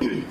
嗯。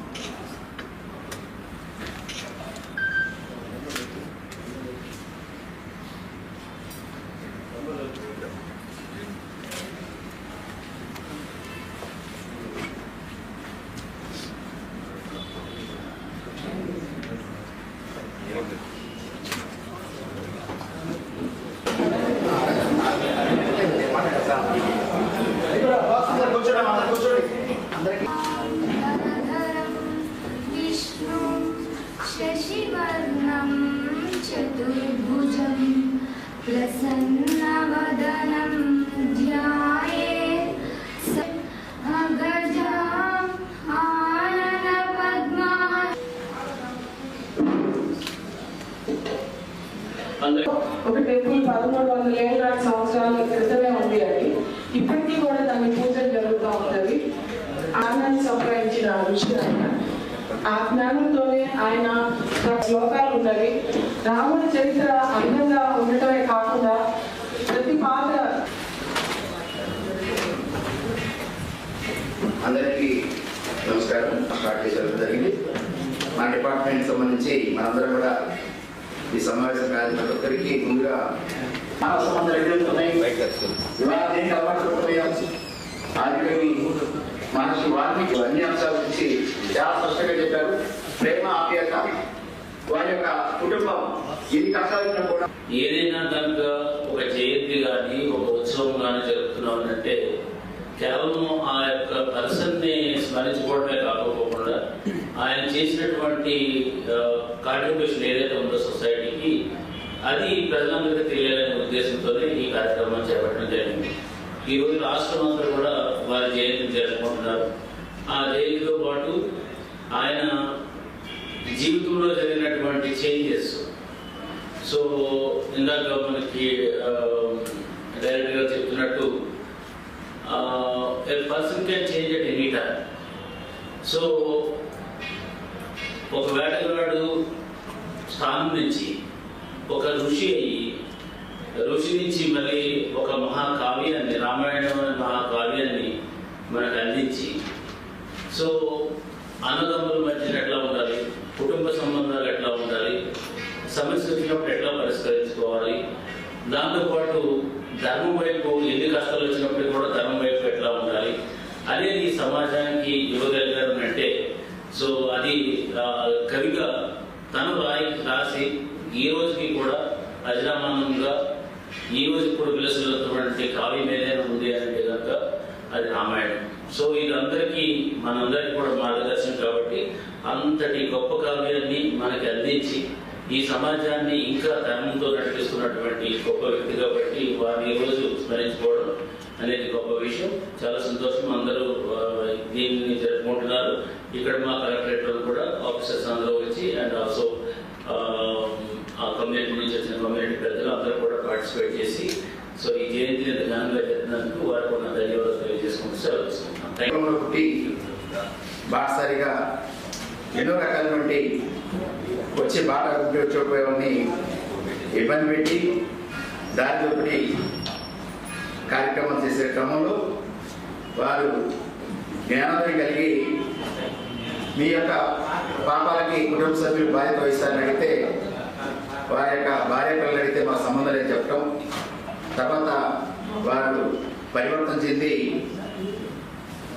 प्रसन्नवदनं ध्यायेत् स अगजाम् आननपद्मा ఒక టెంపుల్ పదమూడు వందల ఏళ్ళ నాటి సంవత్సరాల క్రితమే ఉంది అది ఇప్పటికీ కూడా దాని పూజలు జరుగుతూ ఉంటది ఆనందాన్ని సంప్రదించిన ఋషి ఆయన ఆ జ్ఞానంతోనే ఆయన శ్లోకాలు ఉన్నవి. రాముడి చరిత్ర అందంగా ఉండటమే కాకుండా ప్రతి పాత్ర అందరికీ నమస్కారం. స్టార్ట్ చేసేది జరిగింది. మా డిపార్ట్మెంట్ సంబంధించి మనందరం కూడా ఈ సమావేశం కాదు ప్రతి ఒక్కరికి ముందుగా మానవ మహర్షి వాల్మీకి అన్ని అంశాల గురించి చాలా స్పష్టంగా చెప్పారు. ప్రేమ ఆప్యాయత వారి యొక్క కుటుంబం ఎన్ని కష్టాలు కూడా ఏదైనా కనుక ఒక జయంతి కానీ ఒక ఉత్సవం కానీ జరుపుతున్నాం అంటే కేవలం ఆ యొక్క పర్సన్ని స్మరించుకోవడమే కాకపోకుండా ఆయన చేసినటువంటి కాంట్రిబ్యూషన్ ఏదైతే ఉందో సొసైటీకి అది ప్రజలందరికీ తెలియాలనే ఉద్దేశంతోనే ఈ కార్యక్రమం చేపట్టడం జరిగింది. ఈరోజు రాష్ట్రం అంతా కూడా వారి జయంతి జరుపుకుంటున్నారు. ఆ జయంతితో పాటు ఆయన జీవితంలో జరిగినటువంటి చేంజెస్. సో ఇందాక మనకి డైరెక్ట్గా చెప్తున్నట్టు person can change at any time. So ఒక వేటగాడు స్థానం నుంచి ఒక ఋషి అయ్యి ఋషి నుంచి మళ్ళీ ఒక మహాకావ్యాన్ని రామాయణం అనే మహాకావ్యాన్ని మనకు అందించి సో అన్నదమ్ముల మధ్యన ఎట్లా ఉండాలి? కుటుంబ సంబంధాలు ఎట్లా ఉండాలి? సమస్య వచ్చినప్పుడు ఎట్లా పరిష్కరించుకోవాలి? దాంతోపాటు ధర్మం వైపు ఎన్ని కష్టాలు వచ్చినప్పుడు కూడా ధర్మం వైపు ఎట్లా ఉండాలి? అనేది ఈ సమాజానికి ఇవ్వగలిగారు అంటే సో అది కవిగా తను రాయి రాసి ఈ రోజుకి కూడా అజరామానంగా ఈ రోజు ఇప్పుడు పిలుస్తున్నటువంటి కావ్యం ఏదైనా ఉంది అంటే కనుక అది రామాయణం. సో వీళ్ళందరికీ అందరికీ మనందరికీ కూడా మార్గదర్శనం కాబట్టి అంతటి గొప్ప కావ్యాన్ని మనకి అందించి ఈ సమాజాన్ని ఇంకా ధర్మంతో నడిపిస్తున్నటువంటి గొప్ప వ్యక్తి కాబట్టి వారిని ఈరోజు స్మరించుకోవడం అనేది గొప్ప విషయం. చాలా సంతోషం. అందరూ దీనిని జరుపుకుంటున్నారు. ఇక్కడ మా కలెక్టరేట్లో కూడా ఆఫీసర్స్ అందరూ వచ్చి అండ్ ఆల్సో ఆ కమ్యూనిటీ నుంచి వచ్చిన కమ్యూనిటీ పెద్దలు అందరూ కూడా పార్టిసిపేట్ చేసి సో ఈ జయంతిని ఇంత ఘనంగా జరిగినందుకు వారికి ఉన్న ధన్యవాదాలు తెలియజేసుకుంటూ సెలవు తీసుకుంటున్నాం. పుట్టి బాటసారిగా ఎన్నో రకాలటువంటి వచ్చే బాట చూపేవాడిని ఇబ్బంది పెట్టి దారి ఒకటి కార్యక్రమం చేసే క్రమంలో వారు జ్ఞానోదయం కలిగి మీ యొక్క పాపాలకి కుటుంబ సభ్యులు బాధ్యత వహిస్తారని అడిగితే వారి యొక్క భార్య పిల్లలు అడిగితే మా సంబంధం చెప్పడం తర్వాత వారు పరివర్తన చెంది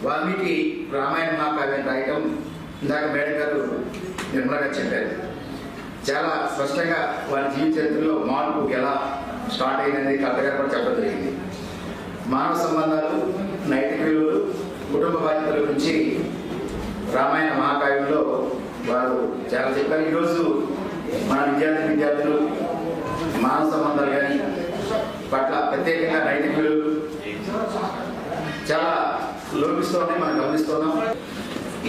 వాల్మీకి రామాయణ మహాకావ్యం రాయటం ఇందాక మేడం గారు నిర్మలగా చెప్పారు. చాలా స్పష్టంగా వారి జీవిత చరిత్రలో మార్పు ఎలా స్టార్ట్ అయిందనేది కథగా కూడా చెప్పడం జరిగింది. మానవ సంబంధాలు నైతిక విలువలు కుటుంబ బాధ్యతల గురించి రామాయణ మహాకావ్యంలో వారు చాలా చెప్పారు. ఈరోజు మన విద్యార్థి విద్యార్థులు మానవ సంబంధాలు కానీ పట్ల ప్రత్యేకంగా నైతిక విలువలు చాలా లోపిస్తూనే మనం గమనిస్తున్నాం.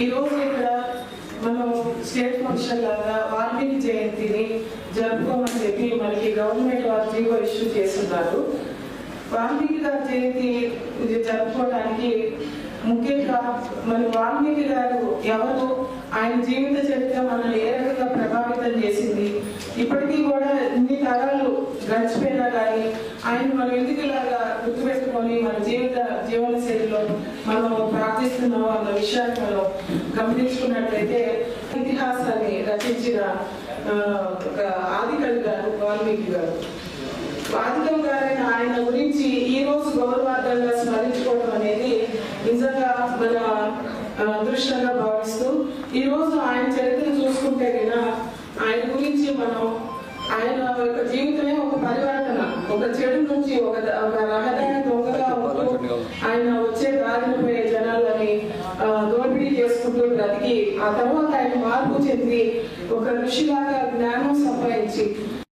ఈ రోజు ఇక్కడ మనం స్టేట్ ఫంక్షన్ లాగా వాల్మీకి జయంతిని జరుపుకోమని చెప్పి మనకి గవర్నమెంట్ వారు జీవో ఇష్యూ చేస్తున్నారు. వాల్మీకి గారి జయంతి ఇది జరుపుకోవడానికి ముఖ్యంగా మరి వాల్మీకి గారు ఎవరు ఆయన జీవిత చరిత్ర మనల్ని ఏ రకంగా ప్రభావితం చేసింది ఇప్పటికీ కూడా ఇన్ని తరాలు గడిచిపోయినా కానీ ఆయన మనం ఎందుకు ఇలాగా గుర్తుపెట్టుకొని మన జీవిత జీవన శైలిలో మనం ప్రార్థిస్తున్నాం అన్న విషయాన్ని మనం గమనించుకున్నట్లయితే ఇతిహాసాన్ని రచించిన ఒక ఆదికవి గారు వాల్మీకి గారు. ఆదికవి గారైన ఆయన గురించి ఈ రోజు గౌరవార్థంగా స్మరించుకోవడం అనేది నిజంగా మన దృష్టంగా అదృష్టంగా భావిస్తూ ఈ రోజు ఆయన చరిత్ర చూసుకుంటే కనుక ఆయన గురించి మనం ఆయన యొక్క జీవితమే ఒక పరివర్తన ఒక చెడు నుంచి ఒక ద- ఒక రహదారి దొంగగా ఉంటూ ఆయన వచ్చే దారిన పోయే జనాలని ఆ, దోపిడీ చేసుకుంటూ బ్రతికి ఆ తర్వాత ఆయన మార్పు చెంది ఒక ఋషిలాగా జ్ఞానం సంపాదించి